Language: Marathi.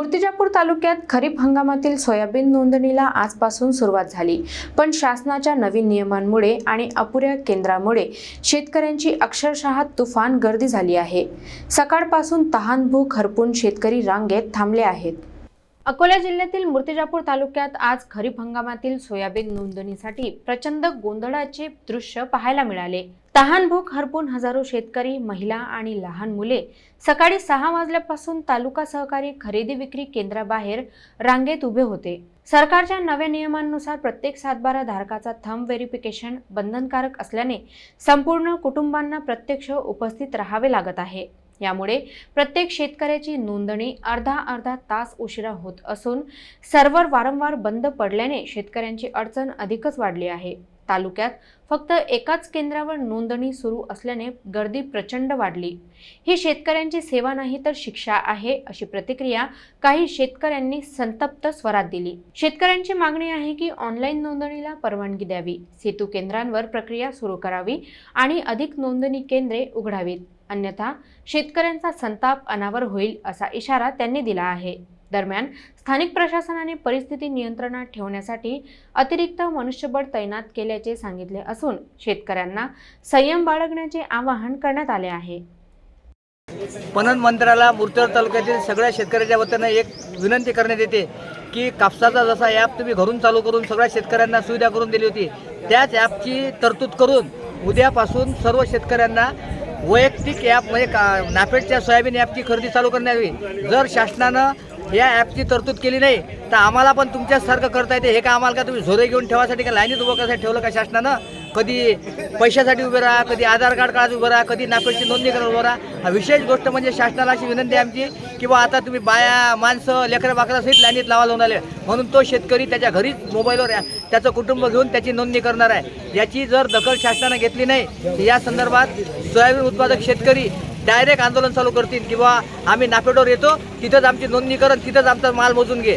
मूर्तिजापूर तालुक्यात खरीप हंगामातील सोयाबीन नोंदणीला आजपासून सुरुवात झाली. पण शासनाच्या नवीन नियमांमुळे आणि अपुऱ्या केंद्रामुळे शेतकऱ्यांची अक्षरशः तुफान गर्दी झाली आहे. सकाळपासून तहानभूक हरपून शेतकरी रांगेत थांबले आहेत. अकोला जिल्ह्यातील मूर्तिजापूर तालुक्यात आज खरीप हंगामातील सोयाबीन नोंदणीसाठी प्रचंड गोंधळाचे दृश्य पाहायला मिळाले. तहानभूक हरपून हजारो शेतकरी महिला आणि लहान मुले सकाळी सहा वाजल्यापासून तालुका सहकारी खरेदी विक्री केंद्राबाहेर रांगेत उभे होते. सरकारच्या नव्या नियमांनुसार प्रत्येक सातबारा धारकाचा थंब व्हेरिफिकेशन बंधनकारक असल्याने संपूर्ण कुटुंबांना प्रत्यक्ष उपस्थित राहावे लागत आहे. यामुळे प्रत्येक शेतकऱ्याची नोंदणी अर्धा अर्धा तास उशिरा होत असून सर्व्हर वारंवार बंद पडल्याने शेतकऱ्यांची अडचण अधिकच वाढली आहे. तालुक्यात फक्त एकाच केंद्रावर नोंदणी सुरू असल्याने गर्दी प्रचंड वाढली. ही शेतकऱ्यांची सेवा नाही तर शिक्षा आहे अशी प्रतिक्रिया काही शेतकऱ्यांनी संतप्त स्वरात दिली. शेतकऱ्यांची मागणी आहे की ऑनलाईन नोंदणीला परवानगी द्यावी. सेतू केंद्रांवर प्रक्रिया सुरू करावी आणि अधिक नोंदणी केंद्रे उघडावीत. अन्यथा शेतकऱ्यांचा संताप अनावर होईल असा इशारा त्यांनी दिला आहे. दरम्यान स्थानिक प्रशासनाने परिस्थिती नियंत्रणात ठेवण्यासाठी अतिरिक्त मनुष्यबळ तैनात केल्याचे सांगितले असून शेतकऱ्यांना संयम बाळगण्याचे आवाहन करण्यात आले आहे. पणन मंत्र्याला मूर्तर तालुक्यातील सगळ्या शेतकऱ्याच्या वतीनं एक विनंती करण्यात येते की कापसाचा जसा ॲप तुम्ही घरून चालू करून सगळ्या शेतकऱ्यांना सुविधा करून दिली होती त्याच ॲपची तरतूद करून उद्यापासून सर्व शेतकऱ्यांना वैयक्तिक ॲप म्हणजे का नाफेडच्या सोयाबीन ॲपची खरेदी चालू करण्यात यावी. जर शासनानं या ॲपची तरतूद केली नाही तर आम्हाला पण तुमच्यासारखं करता येते. हे का आम्हाला का तुम्ही झोरे घेऊन ठेवासाठी का लाईनीत उभं करायसाठी ठेवलं का शासनानं? कधी पैशासाठी उभे राहा कधी आधार कार्ड काढायला उभं राहा कधी नाफेडची नोंदणी करायला उभं राहा. हा विशेष गोष्ट म्हणजे शासनाला अशी विनंती आहे आमची की बा आता तुम्ही बाया माणसं लेकरं बाकरा सहित लाईनीत लावायला होणार आले. म्हणून तो शेतकरी त्याच्या घरीच मोबाईलवर या- त्याचं कुटुंब घेऊन त्याची नोंदणी करणार आहे. याची जर दखल शासनानं घेतली नाही या संदर्भात सोयाबीन उत्पादक शेतकरी डायरेक्ट आंदोलन चालू करतील किंवा आम्ही नाफेडवर येतो तिथंच आमची नोंदणीकरण तिथंच आमचा माल मोजून घे.